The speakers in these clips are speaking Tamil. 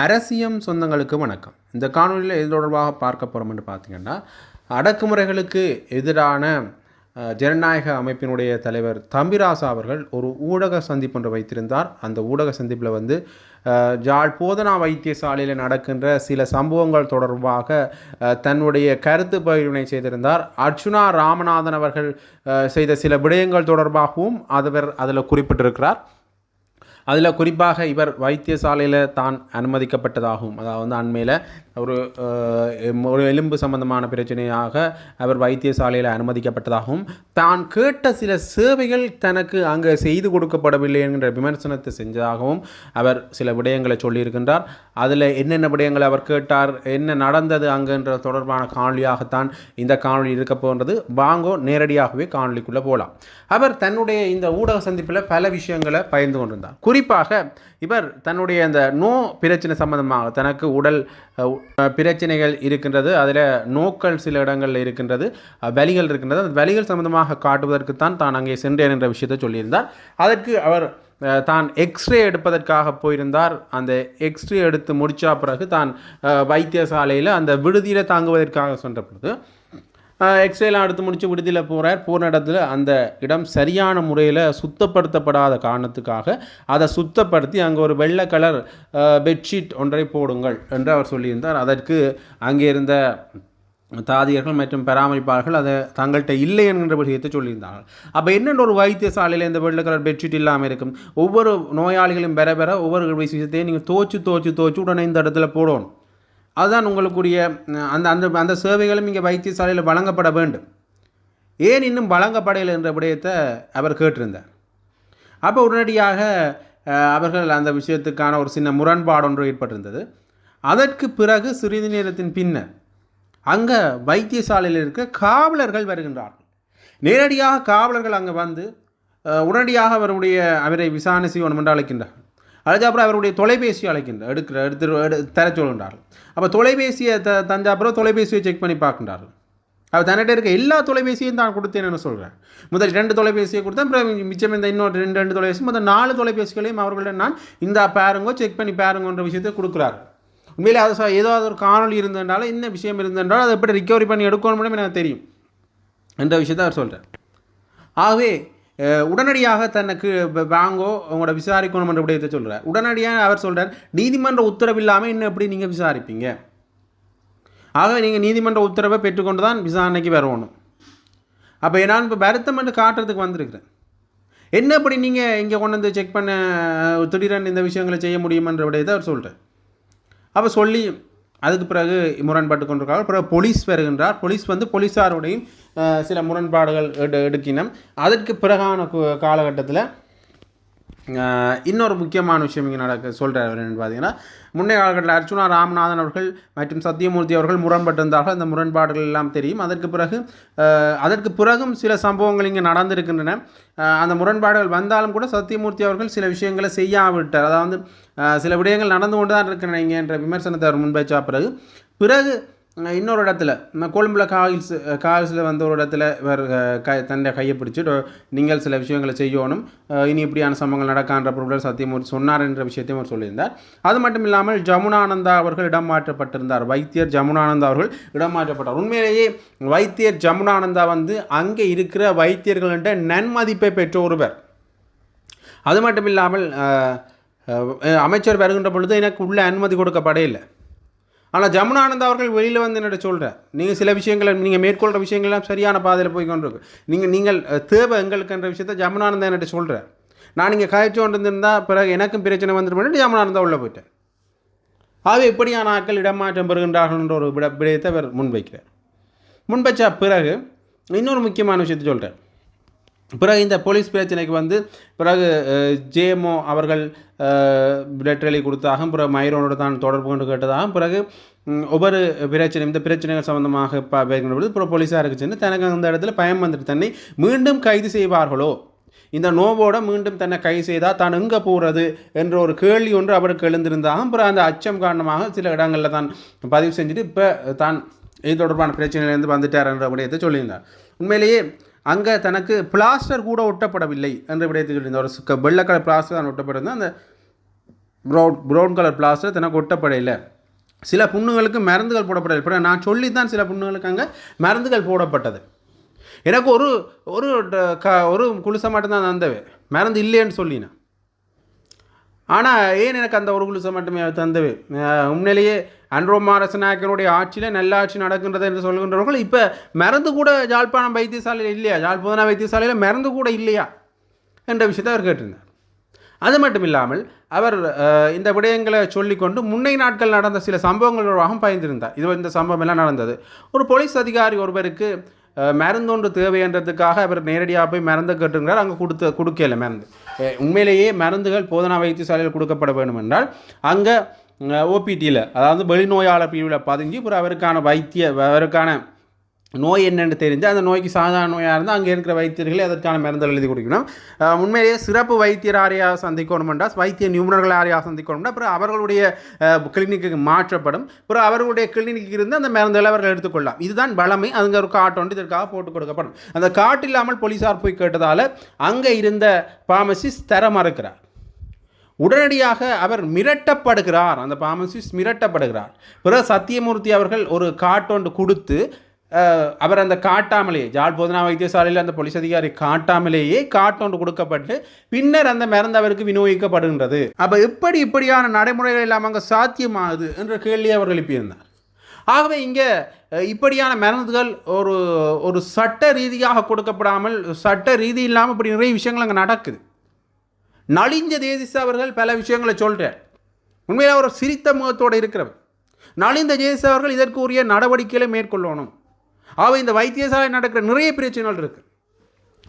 அரசியம் சொந்தங்களுக்கு வணக்கம். இந்த காணொலியில் எது தொடர்பாக பார்க்க போகிறோம்னு பார்த்தீங்கன்னா அடக்குமுறைகளுக்கு எதிரான ஜனநாயக அமைப்பினுடைய தலைவர் தம்பிராசா அவர்கள் ஒரு ஊடக சந்திப்பு ஒன்று வைத்திருந்தார். அந்த ஊடக சந்திப்பில் வந்து ஜாழ் போதனா வைத்தியசாலையில் நடக்கின்ற சில சம்பவங்கள் தொடர்பாக தன்னுடைய கருத்து பகிர்வினை செய்திருந்தார். அர்ச்சுனா ராமநாதன் அவர்கள் செய்த சில விடயங்கள் தொடர்பாகவும் அவர் அதில் குறிப்பிட்டிருக்கிறார். அதில் குறிப்பாக இவர் வைத்தியசாலையில் தான் அனுமதிக்கப்பட்டதாகவும் அதாவது வந்து அண்மையில் ஒரு ஒரு எலும்பு சம்பந்தமான பிரச்சனையாக அவர் வைத்தியசாலையில் அனுமதிக்கப்பட்டதாகவும் தான் கேட்ட சில சேவைகள் தனக்கு அங்கே செய்து கொடுக்கப்படவில்லை என்கின்ற விமர்சனத்தை செஞ்சதாகவும் அவர் சில விடயங்களை சொல்லியிருக்கின்றார். அதில் என்னென்ன விடயங்களை அவர் கேட்டார் என்ன நடந்தது அங்குன்ற தொடர்பான காணொலியாகத்தான் இந்த காணொலி இருக்க போன்றது வாங்கோ நேரடியாகவே காணொலிக்குள்ளே போகலாம். அவர் தன்னுடைய இந்த ஊடக சந்திப்பில் பல விஷயங்களை பயந்து கொண்டிருந்தார். குறிப்பாக இவர் தன்னுடைய அந்த நோ பிரச்சனை சம்பந்தமாக தனக்கு உடல் பிரச்சனைகள் இருக்கின்றது. அதில் நோக்கள் சில இடங்களில் இருக்கின்றது. வலிகள் இருக்கின்றது. அந்த வலிகள் சம்பந்தமாக காட்டுவதற்கு தான் அங்கே சென்றேன் என்ற விஷயத்தை சொல்லியிருந்தார். அதற்கு அவர் தான் எக்ஸ்ரே எடுப்பதற்காக போயிருந்தார். அந்த எக்ஸ்ரே எடுத்து முடித்த பிறகு தான் வைத்தியசாலையில் அந்த விடுதியில் தாங்குவதற்காக சென்ற பொழுது எக்ஸ்ரேலாம் அடுத்து முடித்து விடுதியில் போகிறார் போன இடத்துல அந்த இடம் சரியான முறையில் சுத்தப்படுத்தப்படாத காரணத்துக்காக அதை சுத்தப்படுத்தி அங்கே ஒரு வெள்ளை கலர் பெட்ஷீட் ஒன்றை போடுங்கள் என்று அவர் சொல்லியிருந்தார். அதற்கு அங்கே இருந்த தாதியர்கள் மற்றும் பராமரிப்பாளர்கள் அதை தங்கள்கிட்ட இல்லை என்கின்ற விஷயத்தை சொல்லியிருந்தார்கள். அப்போ என்னென்ன ஒரு வைத்தியசாலையில் இந்த வெள்ளை கலர் பெட்ஷீட் இல்லாமல் இருக்கும்? ஒவ்வொரு நோயாளிகளும் பெற பெற ஒவ்வொரு விஷயத்தையும் நீங்கள் தோச்சு தோச்சு தோச்சு உடனே இந்த இடத்துல போடணும். அதுதான் உங்களுக்குரிய அந்த அந்த அந்த சேவைகளும் இங்கே வைத்தியசாலையில் வழங்கப்பட வேண்டும். ஏன் இன்னும் வழங்கப்படையில் என்ற விடயத்தை அவர் கேட்டிருந்தார். அப்போ உடனடியாக அவர்கள் அந்த விஷயத்துக்கான ஒரு சின்ன முரண்பாடு ஒன்று ஏற்பட்டிருந்தது. அதற்கு பிறகு சிறிது நேரத்தின் பின்னர் அங்கே வைத்தியசாலையில் இருக்க காவலர்கள் வருகின்றார்கள். நேரடியாக காவலர்கள் அங்கே வந்து உடனடியாக அவருடைய அவரை விசாரணை செய்யணும் என்று அழைக்கின்றார்கள். அழைச்சாப்புறம் அவருடைய தொலைபேசி அழைக்கின்றார் எடுக்கிற எடுத்து எடு தர சொல்கின்றார்கள். அப்போ தொலைபேசியை த தஞ்சாப்புறம் தொலைபேசியை செக் பண்ணி பார்க்கின்றார்கள். அவர் தன்னிட்ட இருக்க எல்லா தொலைபேசியும் தான் கொடுத்தேன்னு சொல்கிறேன் முதல் ரெண்டு தொலைபேசியை கொடுத்தேன் அப்புறம் மிச்சம் இந்த இன்னொரு ரெண்டு ரெண்டு தொலைபேசி முதல் நாலு தொலைபேசிகளையும் அவர்களிடம் நான் இந்த பாருங்கோ செக் பண்ணி பாருங்கன்ற விஷயத்தை கொடுக்குறாரு. உண்மையிலே அது ஏதாவது ஒரு காணொளி இருந்ததுனால என்ன விஷயம் இருந்ததுனால அதை எப்படி ரிக்கவரி பண்ணி எடுக்கணும்னு எனக்கு தெரியும். என்ற விஷயத்தை அவர் சொல்கிறார் ஆகவே உடனடியாக தனக்கு வ- வாங்கோ உங்களோட விசாரிக்கணும் என்ற விடயத்தை சொல்கிறார் உடனடியாக அவர் சொல்கிறார் நீதிமன்ற உத்தரவு இல்லாமல் இன்னும் எப்படி நீங்கள் விசாரிப்பீங்க? ஆக நீங்கள் நீதிமன்ற உத்தரவை பெற்றுக்கொண்டு தான் விசாரணைக்கு வரணும். அப்போ நான் இப்போ வருத்தம் என்று காட்டுறதுக்கு வந்திருக்கிறேன். என்ன இப்படி நீங்கள் இங்கே கொண்டு வந்து செக் பண்ண திடீரென்று இந்த விஷயங்களை செய்ய முடியுமன்ற விடயத்தை அவர் சொல்கிறார் அப்போ சொல்லி அதுக்கு பிறகு முரண்பட்டு கொண்டிருக்காங்க பிறகு போலீஸ் வருகின்றார். போலீஸ் வந்து போலீஸாருடையும் சில முரண்பாடுகள் எடு எடுக்கினம் அதற்கு பிறகான கு- காலகட்டத்தில் இன்னொரு முக்கியமான விஷயம் இங்கே நடக்க சொல்கிறார் என்னென்னு பார்த்தீங்கன்னா முன்னைய காலகட்டத்தில் அர்ச்சுனா ராமநாதன் அவர்கள் மற்றும் சத்தியமூர்த்தி அவர்கள் முரண்பட்டிருந்தார்கள். அந்த முரண்பாடுகள் எல்லாம் தெரியும். அதற்கு பிறகு அதற்கு பிறகும் சில சம்பவங்கள் இங்கே நடந்திருக்கின்றன. அந்த முரண்பாடுகள் வந்தாலும் கூட சத்தியமூர்த்தி அவர்கள் சில விஷயங்களை செய்யாவிட்டார். அதாவது சில விடயங்கள் நடந்து கொண்டு தான் இருக்கின்றன இங்கே என்ற விமர்சனத்தை அவர் முன்வைச்சா பிறகு பிறகு இன்னொரு இடத்துல நம்ம கொழும்புல காயில்ஸ் காயில்ஸில் வந்த ஒரு இடத்துல இவர் கை க தன்னை கையை பிடிச்சி "டோ- நீங்கள் சில விஷயங்களை செய்யணும். இனி இப்படியான சம்பவங்கள் நடக்கான்ற பொருள் சத்தியமூர்த்தி சொன்னார் என்ற விஷயத்தையும் அவர் சொல்லியிருந்தார். அது மட்டும் இல்லாமல் ஜமுனானந்தா அவர்கள் இடம் மாற்றப்பட்டிருந்தார் வைத்தியர் ஜமுனானந்தா அவர்கள் இடம் மாற்றப்பட்டார் உண்மையிலேயே வைத்தியர் ஜமுனானந்தா வந்து அங்கே இருக்கிற வைத்தியர்கள்ட்ட நன்மதிப்பை பெற்ற ஒருவர். அது மட்டும் இல்லாமல் அமைச்சர் வருகின்ற பொழுது எனக்கு உள்ள அனுமதி கொடுக்கப்படையில்லை ஆனால் ஜமுனானந்த் அவர்கள் வெளியில் வந்து என்னோட சொல்கிறேன் நீங்கள் சில விஷயங்களை நீங்கள் மேற்கொள்கிற விஷயங்கள்லாம் சரியான பாதையில் போய் கொண்டிருக்கு நீங்கள் நீங்கள் தேவை எங்களுக்குன்ற விஷயத்த ஜமுனானந்தா என்கிட்ட சொல்கிறேன் நான் இங்கே காய்ச்சி கொண்டு இருந்திருந்தால் பிறகு எனக்கும் பிரச்சனை வந்துட்டு ஜமுனானந்தா உள்ளே போயிட்டேன். ஆகவே இப்படியான ஆட்கள் இடமாற்றம் பெறுகின்றார்கள் என்ற ஒரு விட விடயத்தை அவர் முன்வைக்கிறார். முன்வைச்ச பிறகு இன்னொரு முக்கியமான விஷயத்தை சொல்கிறேன் பிறகு இந்த போலீஸ் பிரச்சனைக்கு வந்து பிறகு ஜேஎம்ஓ அவர்கள் லெட்டரலி கொடுத்ததாகவும் பிறகு மைரோனோட தான் தொடர்பு கொண்டு கேட்டதாகவும் பிறகு ஒவ்வொரு பிரச்சனை இந்த பிரச்சனைகள் சம்மந்தமாக ப பேசுகிற பொழுது பிறகு போலீஸாருக்கு சென்று தனக்கு அந்த இடத்துல பயம் வந்துட்டு தன்னை மீண்டும் கைது செய்வார்களோ? இந்த நோவோட மீண்டும் தன்னை கைது செய்தால் தான் எங்கே போகிறது என்ற ஒரு கேள்வி ஒன்று அவருக்கு எழுந்திருந்தாலும் அப்புறம் அந்த அச்சம் காரணமாக சில இடங்களில் தான் பதிவு செஞ்சுட்டு இப்போ தான் இது தொடர்பான பிரச்சனையிலேருந்து வந்துட்டார் என்ற விடயத்தை சொல்லியிருந்தார். உண்மையிலேயே அங்கே தனக்கு பிளாஸ்டர் கூட ஒட்டப்படவில்லை என்ற விடயத்தை சொல்லியிருந்தார். ஒரு வெள்ளை கலர் பிளாஸ்டர் தான் ஒட்டப்பட்டிருந்தது. அந்த ப்ரௌன் ப்ரௌன் கலர் பிளாஸ்டர் தனக்கு ஒட்டப்படையில் சில புண்ணுகளுக்கு மருந்துகள் போடப்படவில்லை. இப்போ நான் சொல்லி தான் சில புண்ணுகளுக்கு அங்கே மருந்துகள் போடப்பட்டது. எனக்கு ஒரு ஒரு க ஒரு குளிசை மட்டும்தான் தந்தவே. மருந்து இல்லைன்னு சொல்லினேன். ஆனால் ஏன் எனக்கு அந்த ஒரு குளிசை மட்டுமே தந்தது உண்மையிலேயே உண்மையிலேயே அன்ரோமாரசநாயக்கனுடைய ஆட்சியில் நல்ல ஆட்சி நடக்கின்றது என்று சொல்கின்றவர்கள் இப்போ மருந்து கூட ஜாழ்ப்பாணம் வைத்தியசாலையில் இல்லையா? ஜாழ்போதனா வைத்தியசாலையில் மருந்து கூட இல்லையா? என்ற விஷயத்தை அவர் கேட்டிருந்தார். அது மட்டும் இல்லாமல் அவர் இந்த விடயங்களை சொல்லிக்கொண்டு முன்னை நாட்கள் நடந்த சில சம்பவங்கள் தொடர்பாக பயந்திருந்தார். இது இந்த சம்பவம் எல்லாம் நடந்தது. ஒரு போலீஸ் அதிகாரி ஒருவருக்கு மருந்தொன்று மருந்து ஒன்று தேவைன்றதுக்காக அவர் நேரடியாக போய் மருந்து கேட்டுங்கிறார் அங்கே கொடுத்து கொடுக்கல மருந்து. உண்மையிலேயே மருந்துகள் போதனா வைத்தியசாலையில் கொடுக்கப்பட வேண்டும் என்றால் அங்கே ஓபிடியில் அதாவது வெளிநோயாளர் பிரிவில் பதிஞ்சு அப்புறம் அவருக்கான வைத்திய அவருக்கான நோய் என்னென்னு தெரிஞ்சு அந்த நோய்க்கு சாதாரண நோயாக இருந்தால் அங்கே இருக்கிற வைத்தியர்களே அதற்கான மருந்துகள் எழுதி கொடுக்கணும். உண்மையிலேயே சிறப்பு வைத்தியர் யாரையாக சந்திக்கணுமெண்டா வைத்திய நிபுணர்கள் ஆரியாக சந்திக்கணும்னா அப்புறம் அவர்களுடைய கிளினிக்கு மாற்றப்படும். அப்புறம் அவர்களுடைய கிளினிக்கு இருந்து அந்த மருந்துகளை அவர்கள் எடுத்துக்கொள்ளலாம். இதுதான் பலமை அங்கே ஒரு காட்டு வந்து இதற்காக போட்டு கொடுக்கப்படும். அந்த காட்டு இல்லாமல் போலீஸார் போய் கேட்டதால் அங்கே இருந்த பாமசிஸ்ட் தர மறுக்கிறார். உடனடியாக அவர் மிரட்டப்படுகிறார். அந்த பாமசிஸ்ட் மிரட்டப்படுகிறார். பிறகு சத்தியமூர்த்தி அவர்கள் ஒரு காட்டொன்று கொடுத்து அவர் அந்த காட்டாமலேயே ஜாழ் போதனா வைத்தியசாலையில் அந்த போலீஸ் அதிகாரி காட்டாமலேயே காட்டொன்று கொடுக்கப்பட்டு பின்னர் அந்த மருந்து அவருக்கு விநியோகிக்கப்படுகின்றது. அப்போ எப்படி இப்படியான நடைமுறைகள் இல்லாமல் அங்கே சாத்தியமாகுது என்ற கேள்வியை அவர்கள் எழுப்பியிருந்தார். ஆகவே இங்கே இப்படியான மருந்துகள் ஒரு ஒரு சட்ட ரீதியாக கொடுக்கப்படாமல் சட்ட ரீதி இல்லாமல் இப்படி நிறைய விஷயங்கள் அங்கே நடக்குது. நலிஞ்ச தேதிஸ் அவர்கள் பல விஷயங்களை சொல்கிறார் உண்மையில் அவர் சிரித்த முகத்தோடு இருக்கிறவர். நலிந்த ஜெயசிஸ் அவர்கள் இதற்கு உரிய நடவடிக்கைகளை மேற்கொள்ளணும். ஆக இந்த வைத்தியசாலை நடக்கிற நிறைய பிரச்சனைகள் இருக்குது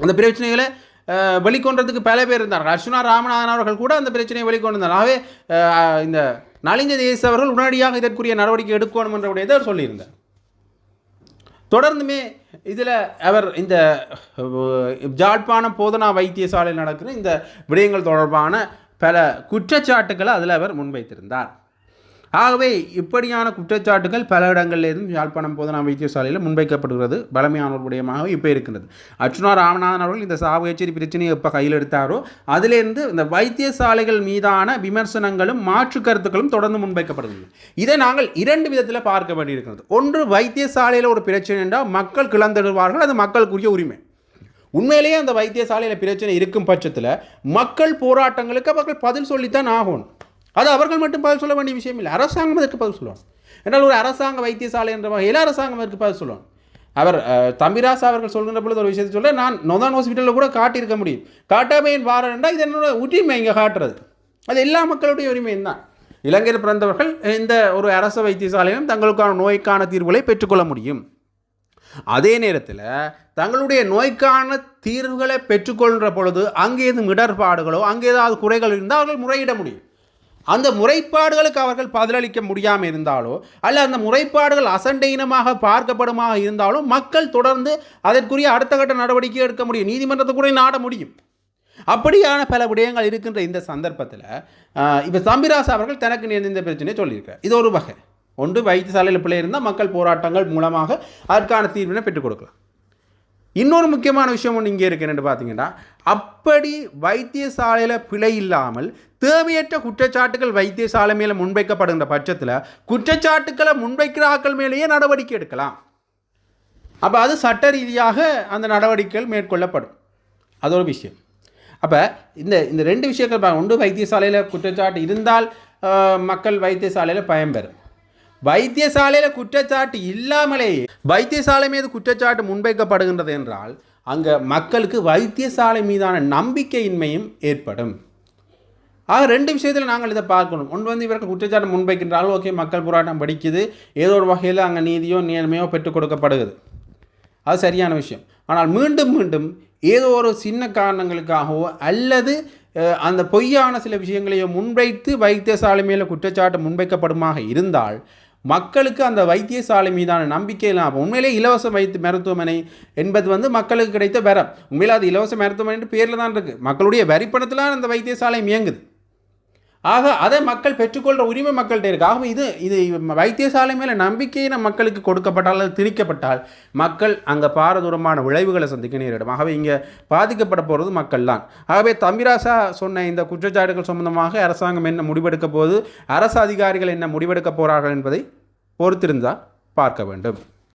அந்த பிரச்சனைகளை வெளிக்கொண்டதுக்கு பல பேர் இருந்தார் அர்ச்சுனா ராமநாதன் அவர்கள் கூட அந்த பிரச்சனையை வெளிக்கொண்டிருந்தார் ஆகவே இந்த நலிந்த தேசிஸ் அவர்கள் உடனடியாக இதற்குரிய நடவடிக்கை எடுக்கணும் என்ற உடையதை அவர் சொல்லியிருந்தார். தொடர்ந்துமே இதில் அவர் இந்த ஜாழ்ப்பாண போதனா வைத்தியசாலையில் நடக்கிற இந்த விடயங்கள் தொடர்பான பல குற்றச்சாட்டுக்களை அதில் அவர் முன்வைத்திருந்தார். ஆகவே இப்படியான குற்றச்சாட்டுகள் பல இடங்களிலிருந்து யாழ்ப்பாணம் போதனா வைத்தியசாலையில் முன்வைக்கப்படுகிறது. பலமையான ஒரு விடயமாகவே இப்போ இருக்கின்றது. அர்ச்சுனா ராமநாதன் அவர்கள் இந்த சாவகச்சேரி பிரச்சனையை எப்போ கையில் எடுத்தாரோ அதிலிருந்து இந்த வைத்தியசாலைகள் மீதான விமர்சனங்களும் மாற்று கருத்துக்களும் தொடர்ந்து முன்வைக்கப்படுகிறது இதை நாங்கள் இரண்டு விதத்தில் பார்க்க வேண்டியிருக்கிறது. ஒன்று வைத்தியசாலையில் ஒரு பிரச்சனை என்றால் மக்கள் கிளந்தெழுவார்கள் அது மக்களுக்குரிய உரிமை. உண்மையிலேயே அந்த வைத்தியசாலையில் பிரச்சனை இருக்கும் பட்சத்தில் மக்கள் போராட்டங்களுக்கு மக்கள் பதில் சொல்லித்தான் ஆகணும். அது அவர்கள் மட்டும் பதில் சொல்ல வேண்டிய விஷயம் இல்லை. அரசாங்கம் அதற்கு பதில் சொல்லணும் என்றால் ஒரு அரசாங்க வைத்தியசாலை என்ற வகையில் அரசாங்கம் அதற்கு பதில் சொல்லணும் அவர் தம்பிராஸ் அவர்கள் சொல்கின்ற பொழுது ஒரு விஷயத்தை சொல்ல நான் நொதான் ஹாஸ்பிட்டலில் கூட காட்டியிருக்க முடியும். காட்டாமல் என் வாரம் என்றால் இது என்னோட உரிமை இங்கே காட்டுறது. அது எல்லா மக்களுடைய உரிமையும் தான். இலங்கையில் பிறந்தவர்கள் இந்த ஒரு அரசு வைத்தியசாலையிலும் தங்களுக்கான நோய்க்கான தீர்வுகளை பெற்றுக்கொள்ள முடியும். அதே நேரத்தில் தங்களுடைய நோய்க்கான தீர்வுகளை பெற்றுக்கொள்கிற பொழுது அங்கே எதுவும் இடர்பாடுகளோ அங்கே ஏதாவது குறைகள் இருந்தால் அவர்கள் முறையிட முடியும். அந்த முறைப்பாடுகளுக்கு அவர்கள் பதிலளிக்க முடியாமல் இருந்தாலோ அல்ல அந்த முறைப்பாடுகள் அசண்டையினமாக பார்க்கப்படுமாக இருந்தாலும் மக்கள் தொடர்ந்து அதற்குரிய அடுத்த கட்ட நடவடிக்கை எடுக்க முடியும். நீதிமன்றத்தை கூட நாட முடியும். அப்படியான பல விடயங்கள் இருக்கின்ற இந்த சந்தர்ப்பத்தில் இப்போ தம்பிராசு அவர்கள் தனக்கு நேர்ந்த இந்த பிரச்சனையை சொல்லியிருக்கார் இது ஒரு வகை. ஒன்று வைத்தியசாலையில் பிள்ளை இருந்தால் மக்கள் போராட்டங்கள் மூலமாக அதற்கான தீர்வினை பெற்றுக் கொடுக்கலாம். இன்னொரு முக்கியமான விஷயம் ஒன்று இங்கே இருக்குன்னு பார்த்தீங்கன்னா அப்படி வைத்தியசாலையில் பிழை இல்லாமல் தேவையற்ற குற்றச்சாட்டுகள் வைத்தியசாலை மேலே முன்வைக்கப்படுகின்ற பட்சத்தில் குற்றச்சாட்டுக்களை முன்வைக்கிறார்கள் மேலேயே நடவடிக்கை எடுக்கலாம். அப்போ அது சட்ட ரீதியாக அந்த நடவடிக்கைகள் மேற்கொள்ளப்படும். அது ஒரு விஷயம். அப்போ இந்த இந்த ரெண்டு விஷயங்கள் ஒன்று வைத்தியசாலையில் குற்றச்சாட்டு இருந்தால் மக்கள் வைத்தியசாலையில் பயன்பெறும் வைத்தியசாலையில் குற்றச்சாட்டு இல்லாமலேயே வைத்தியசாலை மீது குற்றச்சாட்டு முன்வைக்கப்படுகின்றது என்றால் அங்கே மக்களுக்கு வைத்தியசாலை மீதான நம்பிக்கையின்மையும் ஏற்படும். ஆக ரெண்டு விஷயத்தில் நாங்கள் இதை பார்க்கணும். ஒன்று வந்து இவர்கள் குற்றச்சாட்டு முன்வைக்கின்றாலும் ஓகே மக்கள் போராட்டம் படிக்குது. ஏதோ ஒரு வகையில் அங்கே நீதியோ நேர்மையோ பெற்றுக் கொடுக்கப்படுகிறது. அது சரியான விஷயம். ஆனால் மீண்டும் மீண்டும் ஏதோ ஒரு சின்ன காரணங்களுக்காகவோ அல்லது அந்த பொய்யான சில விஷயங்களையோ முன்வைத்து வைத்தியசாலை மேலே குற்றச்சாட்டு முன்வைக்கப்படுமாக இருந்தால் மக்களுக்கு அந்த வைத்தியசாலை மீதான நம்பிக்கை இல்லாமல் உண்மையிலே இலவச வைத்து மருத்துவமனை என்பது வந்து மக்களுக்கு கிடைத்த வரம். உண்மையிலே அது இலவச மருத்துவமனை பேரில் தான் இருக்குது மக்களுடைய வரிப்பணத்தில் அந்த வைத்தியசாலை இயங்குது. ஆக அதை மக்கள் பெற்றுக்கொள்கிற உரிமை மக்கள்கிட்ட இருக்கு. ஆகவே இது இது வைத்தியசாலை மேலே நம்பிக்கையின மக்களுக்கு கொடுக்கப்பட்டால் அல்லது திணிக்கப்பட்டால் மக்கள் அங்கே பாரதூரமான விளைவுகளை சந்திக்க நேரிடும். ஆகவே இங்கே பாதிக்கப்பட போகிறது மக்கள் தான். ஆகவே தம்பிராசா சொன்ன இந்த குற்றச்சாட்டுகள் சம்பந்தமாக அரசாங்கம் என்ன முடிவெடுக்க போது அரசு அதிகாரிகள் என்ன முடிவெடுக்க போகிறார்கள் என்பதை பொறுத்திருந்தால் பார்க்க வேண்டும்.